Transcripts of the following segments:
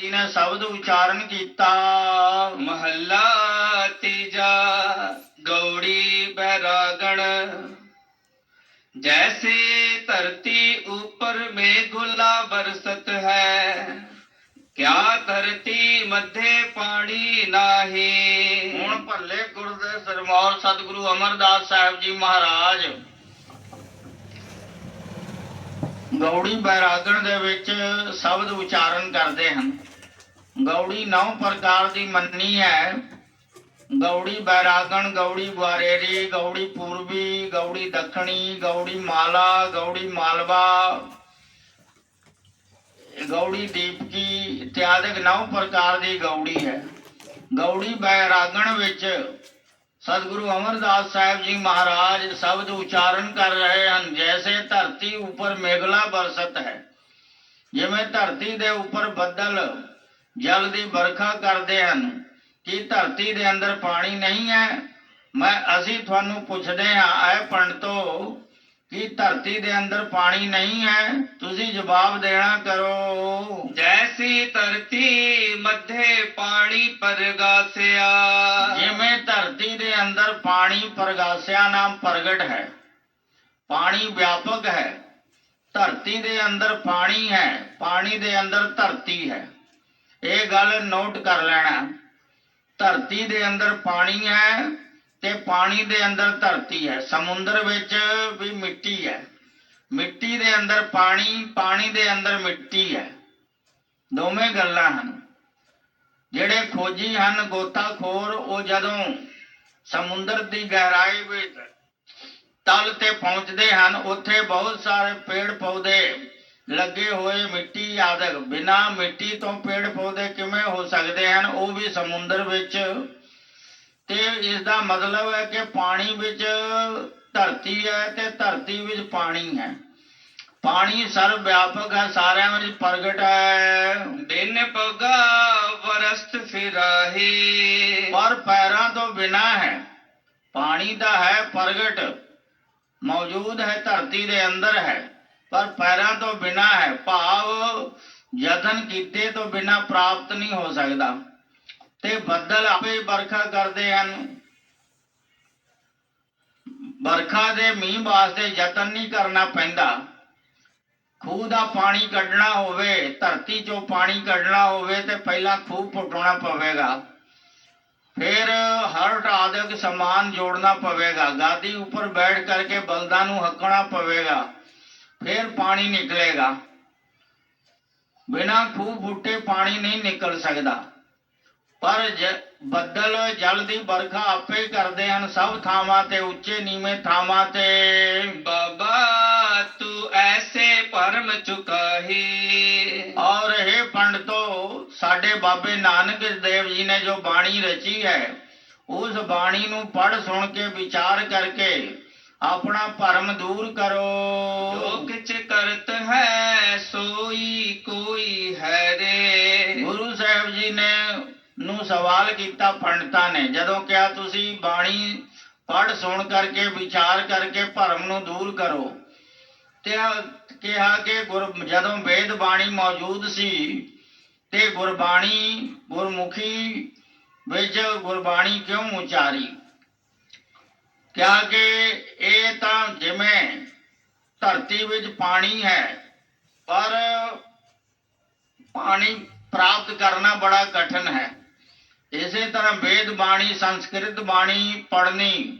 ਜੀ ਨੇ ਸ਼ਬਦ ਉਚਾਰਨ ਕੀਤਾ। ਮਹੱਲਾ ਤੀਜਾ ਗੌੜੀ ਬੈਰਾਗਣ। ਜੈਸੇ ਧਰਤੀ ਉੱਪਰ ਮੇਘੁਲਾ ਬਰਸਤ ਹੈ ਕਿਆ ਧਰਤੀ ਮੱਧੇ ਪਾਣੀ ਨਾਹੀ। ਹੁਣ ਭੱਲੇ ਗੁਰਦੇ ਸਰਮੌਰ ਸਤਿਗੁਰੂ ਅਮਰਦਾਸ ਸਾਹਿਬ ਜੀ ਮਹਾਰਾਜ ਗੌੜੀ ਬੈਰਾਗਣ ਦੇ ਵਿੱਚ ਸ਼ਬਦ ਉਚਾਰਨ ਕਰਦੇ ਹਨ। ਗੌੜੀ ਨੌ ਪ੍ਰਕਾਰ ਦੀ ਮੰਨੀ ਹੈ। ਗੌੜੀ ਬੈਰਾਗਣ, ਗੌੜੀ ਗੁਆਰੇਰੀ ਗੌੜੀ ਪੂਰਬੀ, ਗੌੜੀ ਦੱਖਣੀ, ਗੌੜੀ ਮਾਲਾ, ਗੌੜੀ ਮਾਲਵਾ, ਗੌੜੀ ਦੀਪਕੀ ਇਤਿਆਦਿਕ ਨੌ ਪ੍ਰਕਾਰ ਦੀ ਗੌੜੀ ਹੈ। ਗੌੜੀ ਬੈਰਾਗਣ ਵਿੱਚ ਸਤਿਗੁਰੂ ਅਮਰਦਾਸ ਸਾਹਿਬ ਜੀ ਮਹਾਰਾਜ ਸ਼ਬਦ ਉਚਾਰਨ ਕਰ ਰਹੇ ਹਨ, ਜੈਸੇ ਧਰਤੀ ਉੱਪਰ ਮੇਘਲਾ ਬਰਸਤ ਹੈ, ਜਿਵੇਂ ਧਰਤੀ ਦੇ ਉੱਪਰ ਬੱਦਲ ਜਲ ਦੀ ਵਰਖਾ ਕਰਦੇ ਹਨ ਕੀ ਧਰਤੀ ਦੇ ਅੰਦਰ ਪਾਣੀ ਨਹੀਂ ਹੈ। ਮੈਂ ਅਸੀਂ ਤੁਹਾਨੂੰ ਪੁੱਛਦੇ ਹਾਂ ਐ ਪੰਡਤੋ ਕੀ ਧਰਤੀ ਦੇ ਅੰਦਰ ਪਾਣੀ ਨਹੀਂ ਹੈ ਤੁਸੀਂ ਜਵਾਬ ਦੇਣਾ ਕਰੋ। ਜੈਸੀ ਧਰਤੀ ਮੱਧੇ ਪਾਣੀ ਪਰਗਾਸਿਆ। ਜਿਵੇਂ ਧਰਤੀ ਦੇ ਅੰਦਰ ਪਾਣੀ ਪ੍ਰਗਾਸਿਆ ਨਾਮ ਪ੍ਰਗਟ ਹੈ ਪਾਣੀ ਵਿਆਪਕ ਹੈ। ਧਰਤੀ ਦੇ ਅੰਦਰ ਪਾਣੀ ਹੈ ਪਾਣੀ ਦੇ ਅੰਦਰ ਧਰਤੀ ਹੈ। ਇਹ ਗੱਲ ਨੋਟ ਕਰ ਲੈਣਾ। ਧਰਤੀ ਦੇ ਅੰਦਰ ਪਾਣੀ ਹੈ ਤੇ ਪਾਣੀ ਦੇ ਅੰਦਰ ਧਰਤੀ ਹੈ। ਸਮੁੰਦਰ ਵਿੱਚ ਵੀ ਮਿੱਟੀ ਹੈ। ਮਿੱਟੀ ਦੇ ਅੰਦਰ ਪਾਣੀ ਪਾਣੀ ਦੇ ਅੰਦਰ ਮਿੱਟੀ ਹੈ। ਦੋਵੇਂ ਗੱਲਾਂ ਹਨ। ਜਿਹੜੇ ਖੋਜੀ ਹਨ, ਗੋਤਾਖੋਰ, ਉਹ ਜਦੋਂ ਸਮੁੰਦਰ ਦੀ ਗਹਿਰਾਈ ਵਿੱਚ ਤਲ ਤੇ ਪਹੁੰਚਦੇ ਹਨ, ਉੱਥੇ ਬਹੁਤ ਸਾਰੇ ਪੇੜ ਪੌਦੇ ਲੱਗੇ ਹੋਏ ਮਿੱਟੀ ਆਦਿਕ ਬਿਨਾ ਮਿੱਟੀ ਤੋਂ ਪੇੜ ਪੌਦੇ ਕਿਵੇਂ ਹੋ ਸਕਦੇ ਹਨ? ਉਹ ਵੀ ਸਮੁੰਦਰ ਵਿੱਚ। ਤੇ ਇਸ ਦਾ ਮਤਲਬ ਹੈ ਕਿ ਪਾਣੀ ਵਿੱਚ ਧਰਤੀ ਹੈ ਤੇ ਧਰਤੀ ਵਿੱਚ ਪਾਣੀ ਹੈ। ਪਾਣੀ ਸਰਵ ਵਿਆਪਕ ਹੈ ਸਾਰਿਆਂ ਵਿੱਚ ਪ੍ਰਗਟ ਹੈ। ਬਿਨ ਪਗਾ ਵਰਸਤ ਫਿਰਾਹੀ। ਪਰ ਪੈਰਾਂ ਤੋਂ ਬਿਨਾ ਹੈ। ਪਾਣੀ ਦਾ ਹੈ ਪ੍ਰਗਟ। ਮੌਜੂਦ ਹੈ ਧਰਤੀ ਦੇ ਅੰਦਰ ਹੈ। ਪਰ ਪੈਰਾਂ ਤੋਂ ਬਿਨਾ ਹੈ ਭਾਵ, ਯਤਨ ਕੀਤੇ ਤੋਂ ਬਿਨਾ ਪ੍ਰਾਪਤ ਨਹੀਂ ਹੋ ਸਕਦਾ। ਤੇ ਬੱਦਲ ਆਪੇ ਵਰਖਾ ਕਰਦੇ ਹਨ। ਵਰਖਾ ਦੇ ਮੀਂਹ ਵਾਸਤੇ ਯਤਨ ਨਹੀਂ ਕਰਨਾ ਪੈਂਦਾ। ਖੂਹ ਦਾ ਪਾਣੀ ਕੱਢਣਾ ਹੋਵੇ, ਧਰਤੀ ਚੋਂ ਪਾਣੀ ਕੱਢਣਾ ਹੋਵੇ ਤੇ ਪਹਿਲਾਂ ਖੂਹ ਪੁੱਟਣਾ ਪਵੇਗਾ। ਫਿਰ ਹਰ ਆਦਿਕ ਸਮਾਨ ਜੋੜਨਾ ਪਵੇਗਾ। ਗਾਦੀ ਉੱਪਰ ਬੈਠ ਕਰਕੇ ਬਲਦਾਂ ਨੂੰ ਹੱਕਣਾ ਪਵੇਗਾ। ਫਿਰ ਪਾਣੀ ਨਿਕਲੇਗਾ। ਬਿਨਾ ਖੂਹ ਫੁੱਟੇ ਪਾਣੀ ਨਹੀਂ ਨਿਕਲ ਸਕਦਾ। ਪਰ ਬੱਦਲ ਜਲ ਦੀ ਵਰਖਾ ਆਪੇ ਕਰਦੇ ਹਨ। ਸਭ ਥਾਵਾਂ ਤੇ ਉੱਚੇ ਨੀਵੇਂ ਥਾਵਾਂ ਤੇ। ਬਾਬਾ ਤੂੰ ਐਸੇ ਪਰਮ ਚੁਕਾਹੀ। ਔਰ ਇਹ ਪੰਡਤੋ, ਸਾਡੇ ਬਾਬੇ ਨਾਨਕ ਦੇਵ ਜੀ ਨੇ ਜੋ ਬਾਣੀ ਰਚੀ ਹੈ, ਉਸ ਬਾਣੀ ਨੂੰ ਪੜ ਸੁਣ ਕੇ ਵਿਚਾਰ ਕਰਕੇ ਆਪਣਾ ਭਰਮ ਦੂਰ ਜੋ ਕਰੋ ਕਿਛ ਕਰਤ ਹੈ ਸੋਈ ਕੋਈ ਹੈ ਰੇ। ਗੁਰੂ ਸਾਹਿਬ ਜੀ ਨੇ ਨੂੰ ਸਵਾਲ ਕੀਤਾ ਪੰਡਤਾਂ ਨੇ ਜਦੋਂ ਕਿਹਾ ਤੁਸੀਂ ਬਾਣੀ ਪੜ੍ਹ ਸੁਣ ਕਰਕੇ ਵਿਚਾਰ ਕਰਕੇ ਭਰਮ ਨੂੰ ਦੂਰ ਕਰੋ। ਤੇ ਕਿਹਾ ਕਿ ਗੁਰ ਜਦੋਂ ਵੇਦ ਬਾਣੀ ਮੌਜੂਦ ਸੀ ਤੇ ਗੁਰਬਾਣੀ ਗੁਰਮੁਖੀ ਵਿੱਚ ਗੁਰਬਾਣੀ ਕਿਉਂ ਉਚਾਰੀ? ਕਿਹਾ ਇਹ ਤਾਂ ਜਿਵੇਂ ਧਰਤੀ ਵਿੱਚ ਪਾਣੀ ਹੈ, ਪਰ ਪਾਣੀ ਪ੍ਰਾਪਤ ਕਰਨਾ ਬੜਾ ਕਠਿਨ ਹੈ। ਇਸੇ ਤਰ੍ਹਾਂ ਵੇਦ ਬਾਣੀ, ਸੰਸਕ੍ਰਿਤ ਬਾਣੀ ਪੜ੍ਹਨੀ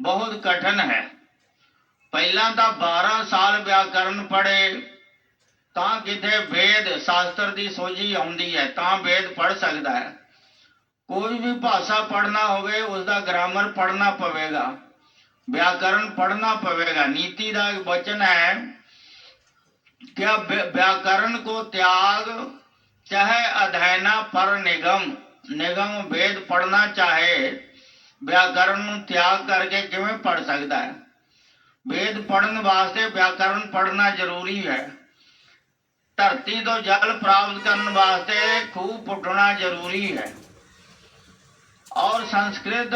ਬਹੁਤ ਕਠਿਨ ਹੈ। ਪਹਿਲਾਂ ਤਾਂ 12 ਸਾਲ ਵਿਆਕਰਨ ਪੜ੍ਹੇ, ਤਾਂ ਕਿਤੇ ਵੇਦ, ਸ਼ਾਸਤਰ ਦੀ ਸੋਝੀ ਆਉਂਦੀ ਹੈ, ਤਾਂ ਵੇਦ ਪੜ੍ਹ ਸਕਦਾ ਹੈ। ਕੋਈ ਵੀ ਭਾਸ਼ਾ ਪੜ੍ਹਨਾ ਹੋਵੇ ਉਸ ਦਾ ਗ੍ਰਾਮਰ ਪੜ੍ਹਨਾ ਪਵੇਗਾ ਵਿਆਕਰਨ ਪੜ੍ਹਨਾ ਪਵੇਗਾ ਨੀਤੀ ਦਾ ਇੱਕ ਵਚਨ ਹੈ कि अब व्य- व्याकरण को त्याग चाहे अध्ययना पर निगम निगम वेद पढ़ना चाहे ਵਿਆਕਰਨ ਨੂੰ ਤਿਆਗ ਕਰਕੇ ਕਿਵੇਂ ਪੜ ਸਕਦਾ ਹੈ ਵੇਦ ਪੜਨ ਵਾਸਤੇ ਵਿਆਕਰਨ ਪੜਨਾ ਜ਼ਰੂਰੀ ਹੈ ਧਰਤੀ ਤੋਂ ਜਲ ਪ੍ਰਾਪਤ ਕਰਨ ਵਾਸਤੇ ਖੂਹ ਪੁੱਟਣਾ ਜ਼ਰੂਰੀ ਹੈ ਔਰ ਸੰਸਕ੍ਰਿਤ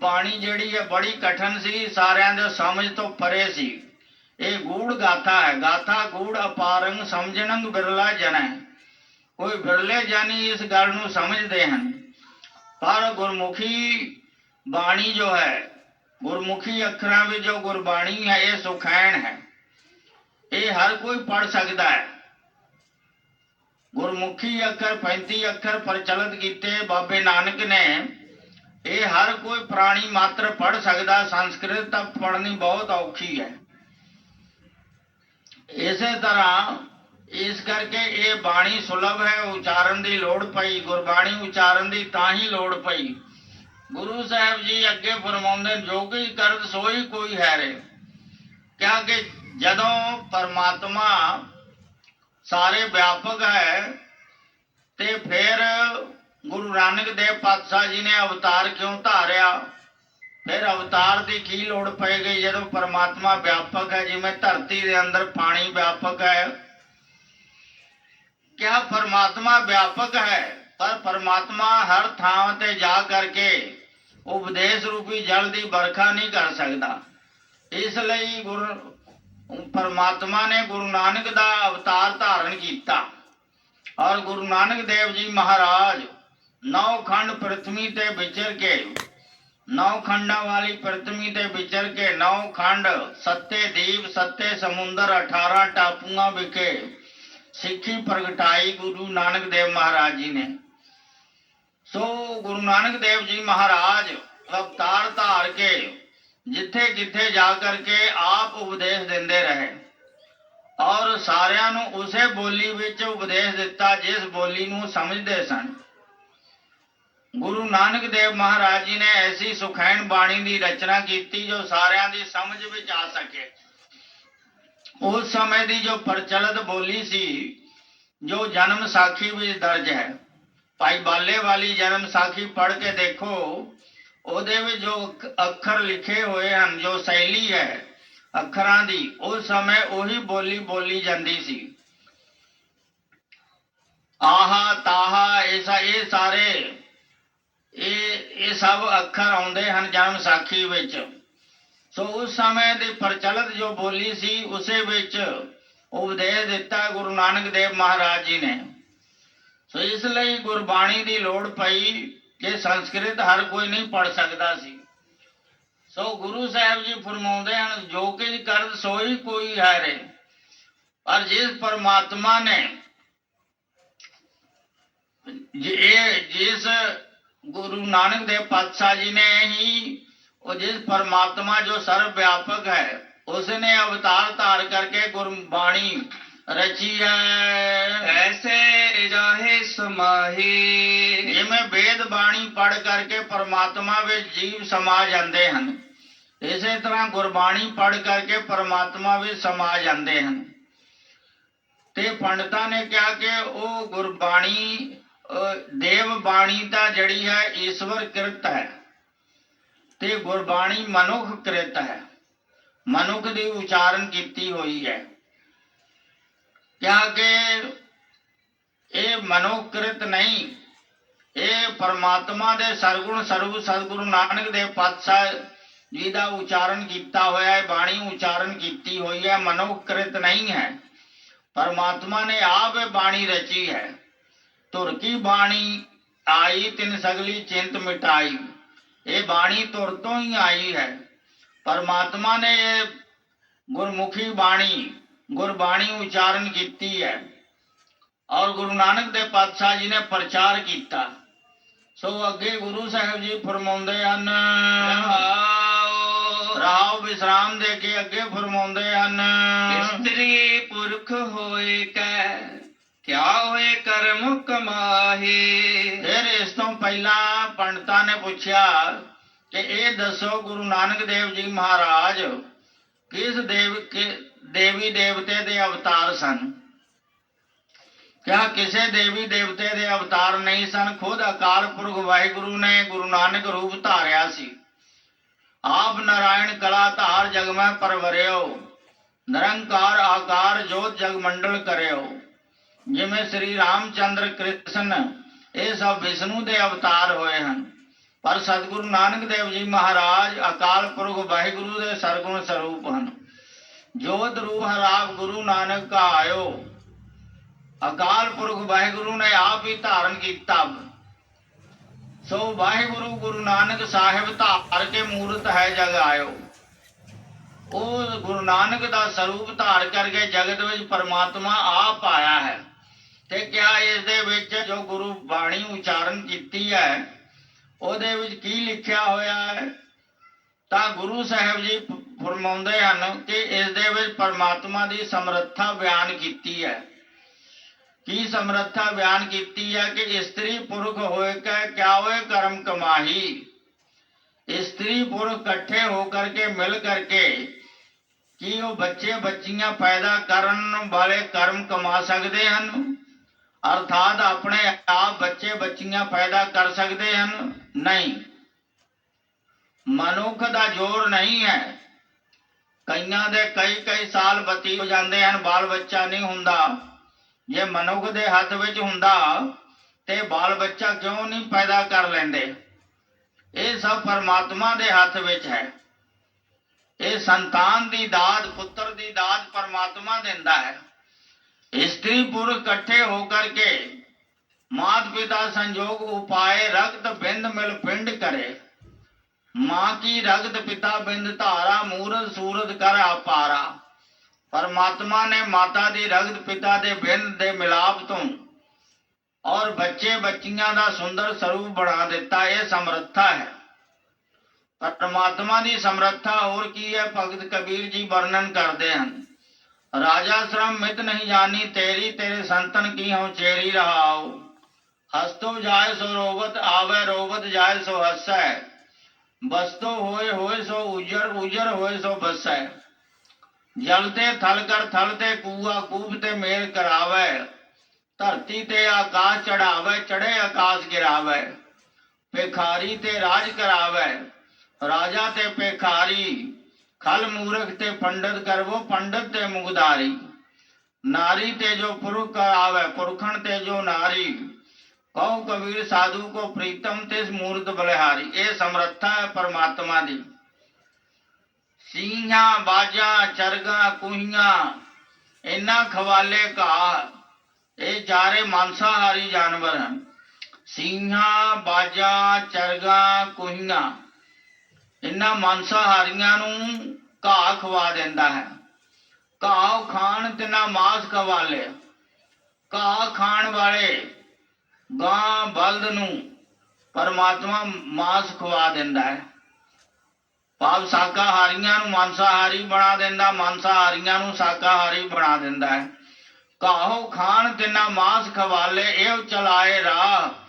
ਬਾਣੀ ਜਿਹੜੀ ਹੈ ਬੜੀ ਕਠਿਨ ਸੀ, ਸਾਰਿਆਂ ਦੇ ਸਮਝ ਤੋਂ ਪਰੇ ਸੀ। ਇਹ ਗੂੜ ਗਾਥਾ ਹੈ। ਗਾਥਾ ਗੂੜ ਅਪਾਰੰਗ ਸਮਝਣੰਗ ਬਿਰਲਾ ਜਨੈ। ਕੋਈ ਵਿਰਲੇ ਜਾਨੀ ਇਸ ਗੱਲ ਨੂੰ ਸਮਝਦੇ ਹਨ। ਪਰ ਗੁਰਮੁਖੀ ਬਾਣੀ ਜੋ ਹੈ, ਗੁਰਮੁਖੀ ਅੱਖਰਾਂ ਵਿੱਚ ਜੋ ਗੁਰਬਾਣੀ ਹੈ, ਇਹ ਸੁਖੈਣ ਹੈ। ਇਹ ਹਰ ਕੋਈ ਪੜ ਸਕਦਾ ਹੈ। ਗੁਰਮੁਖੀ ਅੱਖਰ 35 ਅੱਖਰ ਪ੍ਰਚਲਿਤ ਕੀਤੇ ਬਾਬੇ ਨਾਨਕ ਨੇ ਇਹ ਹਰ ਕੋਈ ਪ੍ਰਾਣੀ ਮਾਤਰ ਪੜ ਸਕਦਾ, ਸੰਸਕ੍ਰਿਤ ਤਾਂ ਪੜਨੀ ਬਹੁਤ ਔਖੀ ਹੈ। ਇਸੇ ਤਰ੍ਹਾਂ ਇਸ ਕਰਕੇ ਇਹ ਬਾਣੀ ਸੁਲਭ ਹੈ, ਉਚਾਰਨ ਦੀ ਲੋੜ ਪਈ, ਗੁਰਬਾਣੀ ਉਚਾਰਨ ਦੀ ਤਾਂ ਹੀ ਲੋੜ ਪਈ। ਗੁਰੂ ਸਾਹਿਬ ਜੀ ਅੱਗੇ ਫਰਮਾਉਂਦੇ ਜੋ ਕੋਈ ਕਰਦ ਸੋਈ ਕੋਈ ਹੈਰੇ। ਕਿਉਂਕਿ ਜਦੋਂ ਪਰਮਾਤਮਾ ਸਾਰੇ ਵਿਆਪਕ ਹੈ, ਤੇ ਫਿਰ ਗੁਰੂ ਨਾਨਕ ਦੇਵ ਪਾਤਸ਼ਾਹ ਜੀ ਨੇ ਅਵਤਾਰ ਕਿਉਂ ਧਾਰਿਆ? ਫਿਰ ਅਵਤਾਰ ਦੀ ਕੀ ਲੋੜ ਪੈ ਗਈ ਜਦੋਂ ਪਰਮਾਤਮਾ ਵਿਆਪਕ ਹੈ, ਜਿਵੇਂ ਧਰਤੀ ਦੇ ਅੰਦਰ ਪਾਣੀ ਵਿਆਪਕ ਹੈ? ਕਿਆ ਪਰਮਾਤਮਾ ਵਿਆਪਕ ਹੈ? ਪਰ ਪਰਮਾਤਮਾ ਹਰ ਥਾਂ ਤੇ ਜਾ ਕਰਕੇ ਉਪਦੇਸ਼ ਰੂਪੀ ਜਲ ਦੀ ਵਰਖਾ ਨਹੀਂ ਕਰ ਸਕਦਾ। ਇਸ ਲਈ ਗੁਰੂ, ਪਰਮਾਤਮਾ ਨੇ ਗੁਰੂ ਨਾਨਕ ਦਾ ਅਵਤਾਰ ਧਾਰਨ ਕੀਤਾ। ਔਰ ਗੁਰੂ ਨਾਨਕ ਦੇਵ ਜੀ ਮਹਾਰਾਜ ਨੌ ਖੰਡ ਪ੍ਰਥਵੀ ਤੇ ਵਿਚਰ ਕੇ ਨੌ ਖੰਡਾਂ ਵਾਲੀ ਪ੍ਰਥਵੀ ਤੇ ਵਿਚਰ ਕੇ ਨੌ ਖੰਡ ਸੱਤੇ ਦੀਪ ਸੱਤੇ ਸਮੁੰਦਰ 18 ਟਾਪੂਆਂ ਵਿਖੇ ਸਿੱਖੀ ਪ੍ਰਗਟਾਈ ਗੁਰੂ ਨਾਨਕ ਦੇਵ ਮਹਾਰਾਜ ਜੀ ਨੇ ਸੋ ਗੁਰੂ ਨਾਨਕ ਦੇਵ ਜੀ ਮਹਾਰਾਜ ਅਵਤਾਰ ਧਾਰ ਕੇ ਜਿੱਥੇ ਜਿੱਥੇ ਜਾ ਕਰਕੇ ਆਪ ਉਪਦੇਸ਼ ਦਿੰਦੇ ਰਹੇ ਔਰ ਸਾਰਿਆਂ ਨੂੰ ਉਸੇ ਬੋਲੀ ਵਿੱਚ ਉਪਦੇਸ਼ ਦਿੱਤਾ ਜਿਸ ਬੋਲੀ ਨੂੰ ਸਮਝਦੇ ਸਨ ਗੁਰੂ ਨਾਨਕ ਦੇਵ ਮਹਾਰਾਜ ਜੀ ਨੇ ਐਸੀ ਸੁਖੈਨ ਬਾਣੀ ਦੀ ਰਚਨਾ ਕੀਤੀ ਜੋ ਸਾਰਿਆਂ ਦੀ ਸਮਝ ਵਿੱਚ ਆ ਸਕੇ। ਉਸ ਸਮੇਂ ਦੀ ਜੋ ਪ੍ਰਚਲਿਤ ਬੋਲੀ ਸੀ, ਜੋ ਜਨਮ ਸਾਖੀ ਵਿੱਚ ਦਰਜ ਹੈ। ਭਾਈ ਬਾਲੇ ਵਾਲੀ ਜਨਮ ਸਾਖੀ ਪੜ੍ਹ ਕੇ ਦੇਖੋ, ਉਹਦੇ ਵਿੱਚ ਜੋ ਅੱਖਰ ਲਿਖੇ ਹੋਏ ਹਨ, ਜੋ ਸ਼ੈਲੀ ਹੈ ਅੱਖਰਾਂ ਦੀ, ਉਸ ਸਮੇਂ ਉਹੀ ਬੋਲੀ ਬੋਲੀ ਜਾਂਦੀ ਸੀ। ਆਹਾ ਤਾਹਾ ਐਸਾ ਇਹ ਸਾਰੇ ਇਹ ਇਹ ਸਭ ਅੱਖਰ ਆਉਂਦੇ ਹਨ ਜਨਮ ਸਾਖੀ ਵਿੱਚ। ਸੋ ਉਸ ਸਮੇਂ ਦੀ ਪ੍ਰਚਲਿਤ ਜੋ ਬੋਲੀ ਸੀ, ਉਸੇ ਵਿੱਚ ਉਪਦੇਸ਼ ਦਿੱਤਾ ਗੁਰੂ ਨਾਨਕ ਦੇਵ ਮਹਾਰਾਜ ਜੀ ਨੇ। ਸੋ ਇਸ ਲਈ ਗੁਰਬਾਣੀ ਦੀ ਲੋੜ ਪਈ ਕਿ ਸੰਸਕ੍ਰਿਤ ਹਰ ਕੋਈ ਨਹੀਂ ਪੜ ਸਕਦਾ ਸੀ। ਸੋ ਗੁਰੂ ਸਾਹਿਬ ਜੀ ਫਰਮਾਉਂਦੇ ਹਨ, ਜੋ ਕਿ ਕਰਦ ਸੋਈ ਕੋਈ ਹੈ ਰੇ ਪਰ ਜਿਸ ਪਰਮਾਤਮਾ ਨੇ, ਜੇ ਜਿਸ ਗੁਰੂ ਨਾਨਕ ਦੇਵ ਪਾਤਸ਼ਾਹ ਜੀ ਨੇ ਹੀ ਉਹ ਜਿਸ ਪਰਮਾਤਮਾ ਜੋ ਸਰਵ ਵਿਆਪਕ ਹੈ ਉਸ ਨੇ ਅਵਤਾਰ ਧਾਰ ਕਰਕੇ ਗੁਰਬਾਣੀ ਰਚੀ ਹੈ। ਐਸੇ ਜਾਹੇ ਸਮਾਹੀ। ਜਿਵੇਂ ਵੇਦ ਬਾਣੀ ਪੜ ਕਰਕੇ ਪਰਮਾਤਮਾ ਵਿੱਚ ਜੀਵ ਸਮਾ ਜਾਂਦੇ ਹਨ ਇਸੇ ਤਰ੍ਹਾਂ ਗੁਰਬਾਣੀ ਪੜ ਕਰਕੇ ਪਰਮਾਤਮਾ ਵਿੱਚ ਸਮਾ ਜਾਂਦੇ ਹਨ। ਤੇ ਪੰਡਤਾਂ ਨੇ ਕਿਹਾ ਕਿ ਉਹ ਗੁਰਬਾਣੀ ਦੇਵ ਬਾਣੀ ਤਾਂ ਜਿਹੜੀ ਹੈ ਈਸ਼ਵਰ ਕਿਰਤ ਹੈ ਤੇ ਗੁਰਬਾਣੀ ਮਨੁੱਖ ਕਿਰਤ ਹੈ। ਮਨੁੱਖ ਦੀ ਉਚਾਰਨ ਕੀਤੀ ਹੋਈ ਹੈ। ਕਿਹਾ ਕਿ ਇਹ ਮਨੋਕ੍ਰਿਤ ਨਹੀਂ, ਇਹ ਪਰਮਾਤਮਾ ਦੇ ਸਰਗੁਣ ਸਰੂਪ ਸਤਿਗੁਰੂ ਨਾਨਕ ਦੇਵ ਪਾਤਸ਼ਾਹ ਜੀ ਦਾ ਉਚਾਰਨ ਕੀਤਾ ਹੋਇਆ ਹੈ, ਬਾਣੀ ਉਚਾਰਨ ਕੀਤੀ ਹੋਈ ਹੈ। ਮਨੋਕ੍ਰਿਤ ਨਹੀਂ ਹੈ। ਪਰਮਾਤਮਾ ਨੇ ਆਪ ਬਾਣੀ ਰਚੀ ਹੈ। ਤੁਰ ਕੀ ਬਾਣੀ? ਆਈ ਤਿੰਨ ਸਗਲੀ ਚਿੰਤ ਮਿਟਾਈ। ਇਹ ਬਾਣੀ ਤੁਰ ਤੋਂ ਹੀ ਆਈ ਹੈ। ਪਰਮਾਤਮਾ ਨੇ ਇਹ ਗੁਰਮੁਖੀ ਬਾਣੀ, ਗੁਰਬਾਣੀ ਉਚਾਰਨ ਕੀਤੀ ਹੈ। ਔਰ ਗੁਰੂ ਨਾਨਕ ਦੇਵ ਪਾਤਸ਼ਾਹ ਜੀ ਨੇ ਪ੍ਰਚਾਰ ਕੀਤਾ। ਸੋ ਅੱਗੇ ਗੁਰੂ ਸਾਹਿਬ ਜੀ ਫਰਮਾਉਂਦੇ ਹਨ ਰਹਾਉ ਵਿਸਰਾਮ ਦੇ ਕੇ ਅੱਗੇ ਫਰਮਾਉਂਦੇ ਹਨ, ਇਸਤਰੀ ਪੁਰਖ ਹੋਏ ਕੈ ਕਿਆ ਹੋਏ ਕਰਮ ਕਮਾਹੇ? ਫਿਰ ਇਸ ਤੋਂ ਪਹਿਲਾਂ ਪੰਡਤਾਂ ਨੇ ਪੁੱਛਿਆ ਕਿ ਇਹ ਦੱਸੋ ਗੁਰੂ ਨਾਨਕ ਦੇਵ ਜੀ ਮਹਾਰਾਜ, ਕਿਸ ਦੇਵ ਕਿ ਦੇਵੀ ਦੇਵਤੇ ਦੇ ਅਵਤਾਰ ਸਨ? ਕਿਆ ਕਿਸੇ ਦੇਵੀ ਦੇਵਤੇ ਦੇ ਅਵਤਾਰ ਨਹੀਂ ਸਨ? ਖੁਦ ਅਕਾਲ ਪੁਰਖ ਵਾਹਿਗੁਰੂ ਨੇ ਗੁਰੂ ਨਾਨਕ ਰੂਪ ਧਾਰਿਆ ਸੀ। ਆਪ ਨਾਰਾਇਣ ਕਲਾ ਧਾਰ ਜਗ ਮੈਂ ਪਰਵਰਿਓ, ਨਿਰੰਕਾਰ ਆਕਾਰ ਜੋਤ ਜਗ ਮੰਡਲ ਕਰਿਓ। ਜਿਵੇਂ ਸ੍ਰੀ ਰਾਮਚੰਦਰ ਕ੍ਰਿਸ਼ਨ ਇਹ ਸਭ ਵਿਸ਼ਨੂੰ ਦੇ ਅਵਤਾਰ ਹੋਏ ਹਨ। ਪਰ ਸਤਿਗੁਰੂ ਨਾਨਕ ਦੇਵ ਜੀ ਮਹਾਰਾਜ ਅਕਾਲ ਪੁਰਖ ਵਾਹਿਗੁਰੂ ਦੇ ਸਰਗੁਣ ਸਰੂਪ ਹਨ। ਜੋਤ ਰੂਪ ਹਰਾਬ ਗੁਰੂ ਨਾਨਕ ਕਾ ਆਇਓ। ਅਕਾਲ ਪੁਰਖ ਵਾਹਿਗੁਰੂ ਨੇ ਆਪ ਹੀ ਧਾਰਨ ਕੀਤਾ। ਸੋ ਵਾਹਿਗੁਰੂ ਗੁਰੂ ਨਾਨਕ ਸਾਹਿਬ ਧਾਰ ਕੇ ਮੂਰਤ ਹੈ ਜਗ ਆਇਓ। ਉਹ ਗੁਰੂ ਨਾਨਕ ਦਾ ਸਰੂਪ ਧਾਰ ਕਰਕੇ ਜਗਤ ਵਿੱਚ ਪਰਮਾਤਮਾ ਆਪ ਆਇਆ ਹੈ। ਤੇ ਕਿਆ ਇਸ ਦੇ ਵਿੱਚ ਜੋ ਗੁਰੂ ਬਾਣੀ ਉਚਾਰਨ ਕੀਤੀ ਹੈ, ਉਹਦੇ ਵਿੱਚ ਕੀ ਲਿਖਿਆ ਹੋਇਆ ਹੈ? ਤਾਂ ਗੁਰੂ ਸਾਹਿਬ ਜੀ ਫਰਮਾਉਂਦੇ ਹਨ ਕਿ ਇਸ ਦੇ ਵਿੱਚ ਪਰਮਾਤਮਾ ਦੀ ਸਮਰੱਥਾ ਬਿਆਨ ਕੀਤੀ ਹੈ। ਕੀ ਸਮਰੱਥਾ ਬਿਆਨ ਕੀਤੀ ਹੈ ਕਿ ਇਸਤਰੀ ਪੁਰਖ ਹੋਏ ਕੈ ਕਿਆ ਹੋਏ ਕਰਮ ਕਮਾਹੀ? ਇਸਤਰੀ ਪੁਰਖ ਇਕੱਠੇ ਹੋ ਕਰਕੇ, ਮਿਲ ਕਰਕੇ ਕੀ ਉਹ ਬੱਚੇ ਬੱਚੀਆਂ ਪੈਦਾ ਕਰਨ ਵਾਲੇ ਕਰਮ ਕਮਾ ਸਕਦੇ ਹਨ? ਅਰਥਾਤ ਆਪਣੇ ਆਪ ਬੱਚੇ ਬੱਚੀਆਂ ਪੈਦਾ ਕਰ ਸਕਦੇ ਹਨ? ਨਹੀਂ। ਮਨੁੱਖ ਦਾ ਜ਼ੋਰ ਨਹੀਂ ਹੈ। ਕਈਆਂ ਦੇ ਕਈ ਕਈ ਸਾਲ ਬਤੀ ਹੋ ਜਾਂਦੇ ਹਨ, ਬਾਲ ਬੱਚਾ ਨਹੀਂ ਹੁੰਦਾ। ਜੇ ਮਨੁੱਖ ਦੇ ਹੱਥ ਵਿੱਚ ਹੁੰਦਾ ਤੇ ਬਾਲ ਬੱਚਾ ਕਿਉਂ ਨਹੀਂ ਪੈਦਾ ਕਰ ਲੈਂਦੇ? ਇਹ ਸਭ ਪਰਮਾਤਮਾ ਦੇ ਹੱਥ ਵਿੱਚ ਹੈ। ਇਹ ਸੰਤਾਨ ਦੀ ਦਾਤ, ਪੁੱਤਰ ਦੀ ਦਾਤ ਪਰਮਾਤਮਾ ਦਿੰਦਾ ਹੈ। ਇਸਤਰੀ ਪੁਰਖ ਇਕੱਠੇ ਹੋ ਕਰਕੇ ਮਾਤ ਪਿਤਾ ਸੰਜੋਗ ਉਪਾਏ ਰਗਤ ਬਿੰਦ ਮਿਲ ਪਿੰਡ ਕਰੇ। ਮਾਂ ਕੀ ਰਗਤ ਪਿਤਾ ਬਿੰਦ ਧਾਰਾ, ਮੂਰਤ ਸੂਰਤ ਕਰ ਆਪਾਰਾ ਪਰਮਾਤਮਾ ਨੇ ਮਾਤਾ ਦੀ ਰਗਤ ਪਿਤਾ ਦੇ ਬਿੰਦ ਦੇ ਮਿਲਾਪ ਤੋਂ ਔਰ ਬੱਚੇ ਬੱਚੀਆਂ ਦਾ ਸੁੰਦਰ ਸਰੂਪ ਬਣਾ ਦਿੱਤਾ, ਇਹ ਸਮਰੱਥਾ ਹੈ। ਪਰਮਾਤਮਾ ਦੀ ਸਮਰੱਥਾ ਹੋਰ ਕੀ ਹੈ, ਭਗਤ ਕਬੀਰ ਜੀ ਵਰਣਨ ਕਰਦੇ ਹਨ। ਰਾਜਾ ਸ਼ਰਮ ਮਿਤ ਨਹੀਂ ਜਾਣੀ, ਤੇਰੀ ਤੇਰੇ ਸੰਤਨ ਕੀ ਹਉ ਚੇਰੀ ਰਹਾਉ? ਹਸਤੋ ਜਾਏ ਸੋ ਰੋਵਤ, ਆਵੇ ਰੋਵਤ ਜਾਏ ਸੋ ਹਸੈ। ਬਸਤੋ ਹੋਏ ਹੋਏ ਸੋ ਉਜਰ ਉਜਰ ਹੋਏ ਸੋ ਬਸੈ ਜਲ ਤੇ ਥਲ ਕਰ ਥਲ ਤੇ ਕੂਆ ਕੂਬ ਤੇ ਮੇਲ ਕਰਾਵੇ। ਧਰਤੀ ਤੇ ਆਕਾਸ਼ ਚੜਾਵੇ ਚੜੇ ਆਕਾਸ਼ ਗਿਰਾਵੇ। ਪੇਖਾਰੀ ਤੇ ਰਾਜ ਕਰਾਵੇ। ਰਾਜਾ ਤੇ ਪੇਖਾਰੀ ਖਲ ਮੂਰਖ ਤੇ ਪੰਡਤ ਕਰਵੋ, ਪੰਡਤ ਤੇ ਮੁਗਦਾਰੀ ਨਾਰੀ ਤੇ ਜੋ ਪੁਰਖ ਆਵੇ, ਪੁਰਖਣ ਤੇ ਜੋ ਨਾਰੀ। ਕਹੋ ਕਬੀਰ, ਸਾਧੂ ਕੋ ਪ੍ਰੀਤਮ ਤੇ ਮੂਰਤ ਬਲਿਹਾਰੀ। ਇਹ ਸਮਰੱਥਾ ਹੈ ਪਰਮਾਤਮਾ ਦੀ। ਸਿੰਘਾਂ ਬਾਜਾਂ, ਚਰਗਾ, ਕੁਹੀਆਂ ਇਹਨਾਂ ਖਵਾਲੇ ਘਾ ਇਹ ਚਾਰੇ ਮਾਂਸਾਹਾਰੀ ਜਾਨਵਰ ਹਨ। ਸਿੰਘਾਂ ਬਾਜਾਂ, ਚਰਗਾ, ਕੁਹੀਆਂ। ਇਹਨਾਂ ਮਾਂਸਾਹਾਰੀਆਂ ਨੂੰ ਖਵਾ ਦਿੰਦਾ ਹੈ। ਘਾਹ ਖਾਣ ਤੇ ਨਾ ਮਾਸ ਖਵਾਲੇ ਘਾਹ ਖਾਣ ਵਾਲੇ ਗਾਂ ਬਲਦ ਨੂੰ ਪਰਮਾਤਮਾ ਮਾਸ ਖਵਾ ਦਿੰਦਾ ਹੈ। ਪਾਪ ਸ਼ਾਕਾਹਾਰੀਆਂ ਨੂੰ ਮਾਂਸਾਹਾਰੀ ਬਣਾ ਦਿੰਦਾ, ਮਾਂਸਾਹਾਰੀਆਂ ਨੂੰ ਸ਼ਾਕਾਹਾਰੀ ਬਣਾ ਦਿੰਦਾ ਹੈ। ਕਾਹੋ ਖਾਣ ਤਿਨਾ ਮਾਸ ਖਵਾਲੇ ਇਹ ਚਲਾਏ ਰਾਹ